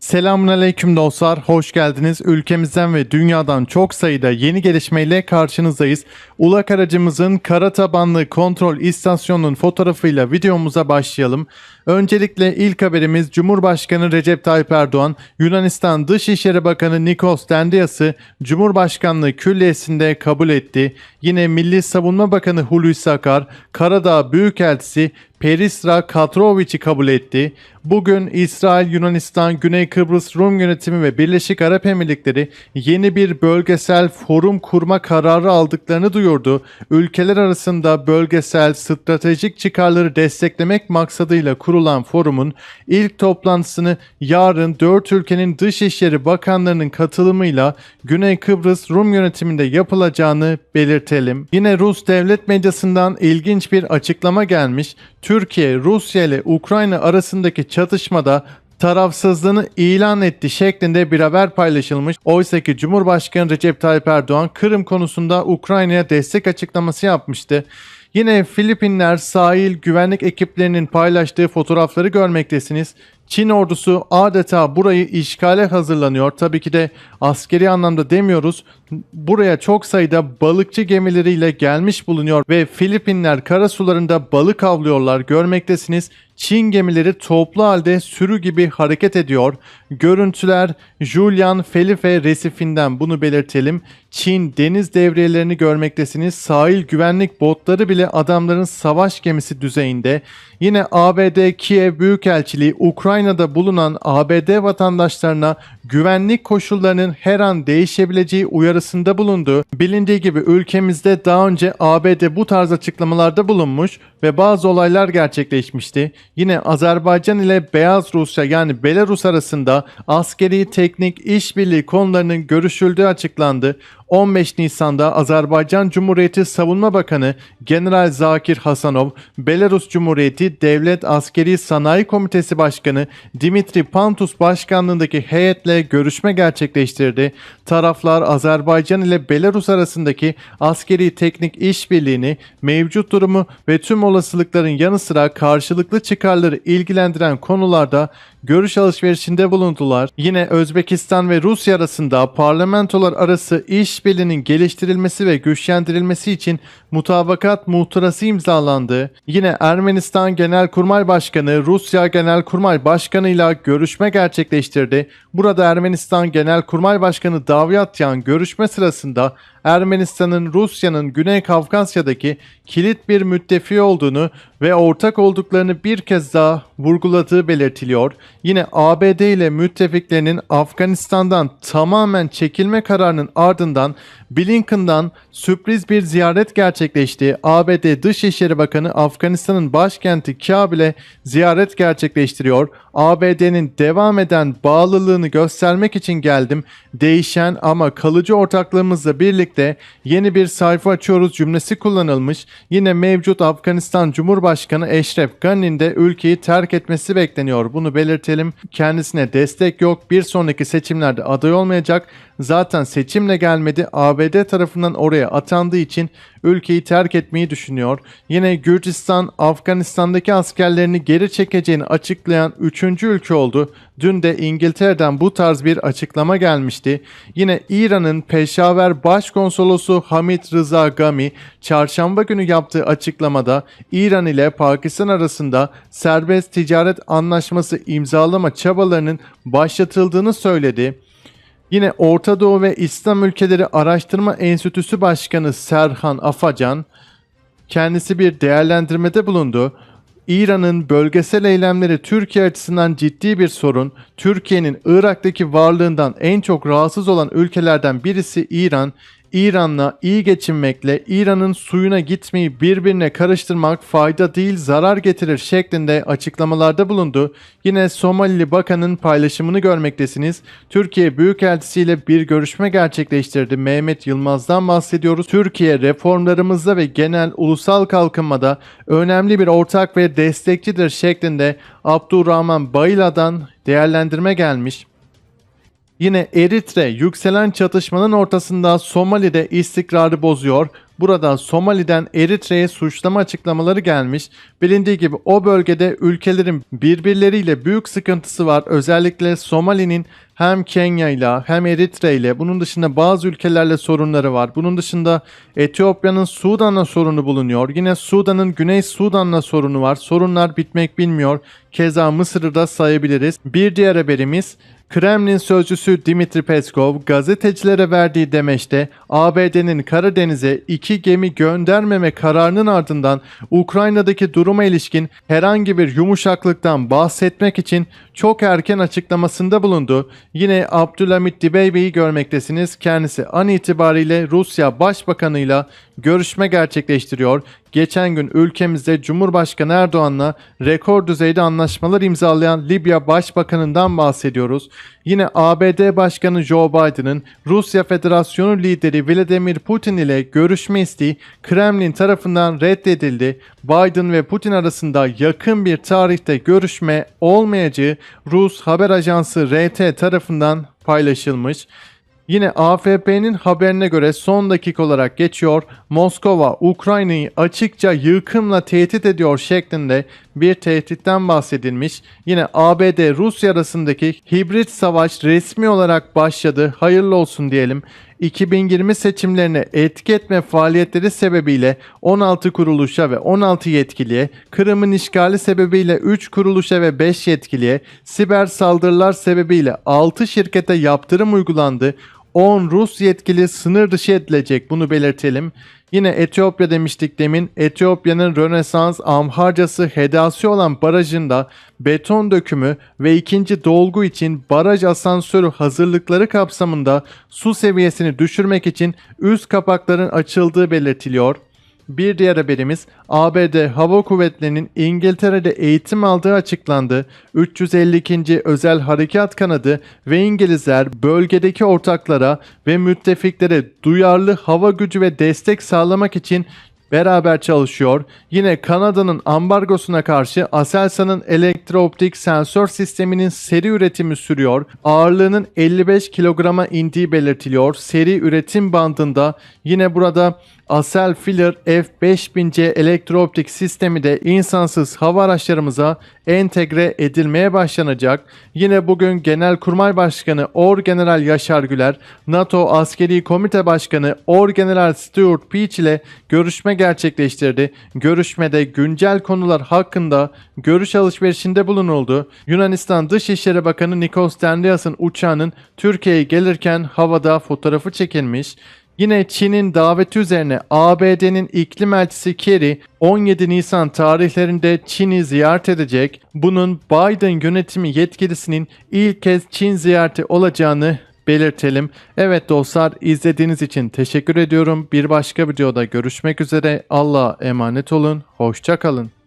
Selamünaleyküm dostlar, hoş geldiniz. Ülkemizden ve dünyadan çok sayıda yeni gelişmeyle karşınızdayız. Ulak aracımızın kara tabanlı kontrol istasyonunun fotoğrafıyla videomuza başlayalım. Öncelikle ilk haberimiz Cumhurbaşkanı Recep Tayyip Erdoğan, Yunanistan Dışişleri Bakanı Nikos Dendias'ı Cumhurbaşkanlığı külliyesinde kabul etti. Yine Milli Savunma Bakanı Hulusi Akar, Karadağ Büyükelçisi Perisra Katrovic'i kabul etti. Bugün İsrail, Yunanistan, Güney Kıbrıs Rum Yönetimi ve Birleşik Arap Emirlikleri yeni bir bölgesel forum kurma kararı aldıklarını duyurdu. Ülkeler arasında bölgesel stratejik çıkarları desteklemek maksadıyla kurulan forumun ilk toplantısını yarın 4 ülkenin Dışişleri Bakanlarının katılımıyla Güney Kıbrıs Rum Yönetimi'nde yapılacağını belirtelim. Yine Rus devlet medyasından ilginç bir açıklama gelmiş. Türkiye, Rusya ile Ukrayna arasındaki çatışmada tarafsızlığını ilan etti şeklinde bir haber paylaşılmış. Oysa ki Cumhurbaşkanı Recep Tayyip Erdoğan Kırım konusunda Ukrayna'ya destek açıklaması yapmıştı. Yine Filipinler sahil güvenlik ekiplerinin paylaştığı fotoğrafları görmektesiniz. Çin ordusu adeta burayı işgale hazırlanıyor. Tabii ki de askeri anlamda demiyoruz. Buraya çok sayıda balıkçı gemileriyle gelmiş bulunuyor ve Filipinler karasularında balık avlıyorlar görmektesiniz. Çin gemileri toplu halde sürü gibi hareket ediyor. Görüntüler Julian Felipe resifinden bunu belirtelim. Çin deniz devriyelerini görmektesiniz. Sahil güvenlik botları bile adamların savaş gemisi düzeyinde. Yine ABD Kiev Büyükelçiliği Ukrayna'da bulunan ABD vatandaşlarına güvenlik koşullarının her an değişebileceği uyarısında bulundu. Bilindiği gibi ülkemizde daha önce ABD bu tarz açıklamalarda bulunmuş ve bazı olaylar gerçekleşmişti. Yine Azerbaycan ile Beyaz Rusya yani Belarus arasında askeri teknik işbirliği konularının görüşüldüğü açıklandı. 15 Nisan'da Azerbaycan Cumhuriyeti Savunma Bakanı General Zakir Hasanov, Belarus Cumhuriyeti Devlet Askeri Sanayi Komitesi Başkanı Dimitri Pantus başkanlığındaki heyetle görüşme gerçekleştirdi. Taraflar Azerbaycan ile Belarus arasındaki askeri teknik işbirliğini, mevcut durumu ve tüm olasılıkların yanı sıra karşılıklı çıkarları ilgilendiren konularda görüş alışverişinde bulundular. Yine Özbekistan ve Rusya arasında parlamentolar arası işbirliğinin geliştirilmesi ve güçlendirilmesi için mutabakat muhtırası imzalandı. Yine Ermenistan Genelkurmay Başkanı Rusya Genelkurmay Başkanı ile görüşme gerçekleştirdi. Burada Ermenistan Genelkurmay Başkanı Davyatyan görüşme sırasında Ermenistan'ın Rusya'nın Güney Kafkasya'daki kilit bir müttefiki olduğunu ve ortak olduklarını bir kez daha vurguladığı belirtiliyor. Yine ABD ile müttefiklerinin Afganistan'dan tamamen çekilme kararının ardından Blinken'dan sürpriz bir ziyaret gerçekleşti. ABD Dışişleri Bakanı Afganistan'ın başkenti Kabil'e ziyaret gerçekleştiriyor. ABD'nin devam eden bağlılığını göstermek için geldim. Değişen ama kalıcı ortaklığımızla birlikte yeni bir sayfa açıyoruz cümlesi kullanılmış. Yine mevcut Afganistan Cumhurbaşkanı Eşref Gani'nin de ülkeyi terk etmesi bekleniyor. Bunu belirtelim. Kendisine destek yok. Bir sonraki seçimlerde aday olmayacak. Zaten seçimle gelmedi. ABD tarafından oraya atandığı için ülkeyi terk etmeyi düşünüyor. Yine Gürcistan Afganistan'daki askerlerini geri çekeceğini açıklayan 3. ülke oldu. Dün de İngiltere'den bu tarz bir açıklama gelmişti. Yine İran'ın Peşaver Başkonsolosu Hamid Rıza Gami çarşamba günü yaptığı açıklamada İran ile Pakistan arasında serbest ticaret anlaşması imzalama çabalarının başlatıldığını söyledi. Yine Orta Doğu ve İslam Ülkeleri Araştırma Enstitüsü Başkanı Serhan Afacan kendisi bir değerlendirmede bulundu. İran'ın bölgesel eylemleri Türkiye açısından ciddi bir sorun. Türkiye'nin Irak'taki varlığından en çok rahatsız olan ülkelerden birisi İran. İran'la iyi geçinmekle İran'ın suyuna gitmeyi birbirine karıştırmak fayda değil zarar getirir şeklinde açıklamalarda bulundu. Yine Somalili Bakan'ın paylaşımını görmektesiniz. Türkiye Büyükelçisi ile bir görüşme gerçekleştirdi. Mehmet Yılmaz'dan bahsediyoruz. Türkiye reformlarımızda ve genel ulusal kalkınmada önemli bir ortak ve destekçidir şeklinde Abdurrahman Bayıla'dan değerlendirme gelmiş. Yine Eritre yükselen çatışmanın ortasında Somali'de istikrarı bozuyor. burada Somali'den Eritre'ye suçlama açıklamaları gelmiş. Bilindiği gibi o bölgede ülkelerin birbirleriyle büyük sıkıntısı var. Özellikle Somali'nin hem Kenya ile hem Eritre ile bunun dışında bazı ülkelerle sorunları var. Bunun dışında Etiyopya'nın Sudan'la sorunu bulunuyor. Yine Sudan'ın Güney Sudan'la sorunu var. Sorunlar bitmek bilmiyor. Keza Mısır'ı da sayabiliriz. Bir diğer haberimiz Kremlin sözcüsü Dimitri Peskov gazetecilere verdiği demeçte ABD'nin Karadeniz'e iki gemi göndermeme kararının ardından Ukrayna'daki duruma ilişkin herhangi bir yumuşaklıktan bahsetmek için çok erken açıklamasında bulundu. Yine Abdülhamit Dibeybe'yi görmektesiniz. Kendisi an itibariyle Rusya Başbakanıyla görüşme gerçekleştiriyor. Geçen gün ülkemizde Cumhurbaşkanı Erdoğan'la rekor düzeyde anlaşmalar imzalayan Libya Başbakanı'ndan bahsediyoruz. Yine ABD Başkanı Joe Biden'ın Rusya Federasyonu lideri Vladimir Putin ile görüşme isteği Kremlin tarafından reddedildi. Biden ve Putin arasında yakın bir tarihte görüşme olmayacağı Rus haber ajansı RT tarafından paylaşılmış. Yine AFP'nin haberine göre son dakika olarak geçiyor. Moskova Ukrayna'yı açıkça yıkımla tehdit ediyor şeklinde bir tehditten bahsedilmiş. Yine ABD Rusya arasındaki hibrit savaş resmi olarak başladı. Hayırlı olsun diyelim. 2020 seçimlerine etki etme faaliyetleri sebebiyle 16 kuruluşa ve 16 yetkiliye, Kırım'ın işgali sebebiyle 3 kuruluşa ve 5 yetkiliye, siber saldırılar sebebiyle 6 şirkete yaptırım uygulandı. 10 Rus yetkili sınır dışı edilecek bunu belirtelim. Yine Etiyopya demiştik demin. Etiyopya'nın Rönesans Amharcası Hedasi olan barajında beton dökümü ve ikinci dolgu için baraj asansörü hazırlıkları kapsamında su seviyesini düşürmek için üst kapakların açıldığı belirtiliyor. Bir diğer haberimiz ABD Hava Kuvvetleri'nin İngiltere'de eğitim aldığı açıklandı. 352. Özel Harekat Kanadı ve İngilizler bölgedeki ortaklara ve müttefiklere duyarlı hava gücü ve destek sağlamak için beraber çalışıyor. Yine Kanada'nın ambargosuna karşı Aselsan'ın elektrooptik sensör sisteminin seri üretimi sürüyor. Ağırlığının 55 kilograma indiği belirtiliyor. Seri üretim bandında yine burada Asel Filler F5000C elektrooptik sistemi de insansız hava araçlarımıza entegre edilmeye başlanacak. Yine bugün Genelkurmay Başkanı Orgeneral Yaşar Güler, NATO Askeri Komite Başkanı Orgeneral Stuart Peach ile görüşme gerçekleştirdi. Görüşmede güncel konular hakkında görüş alışverişinde bulunuldu. Yunanistan Dışişleri Bakanı Nikos Dendrias'ın uçağının Türkiye'ye gelirken havada fotoğrafı çekilmiş. Yine Çin'in daveti üzerine ABD'nin iklim elçisi Kerry 17 Nisan tarihlerinde Çin'i ziyaret edecek. Bunun Biden yönetimi yetkilisinin ilk kez Çin ziyareti olacağını belirtelim. Evet dostlar izlediğiniz için teşekkür ediyorum. Bir başka videoda görüşmek üzere. Allah'a emanet olun. Hoşçakalın.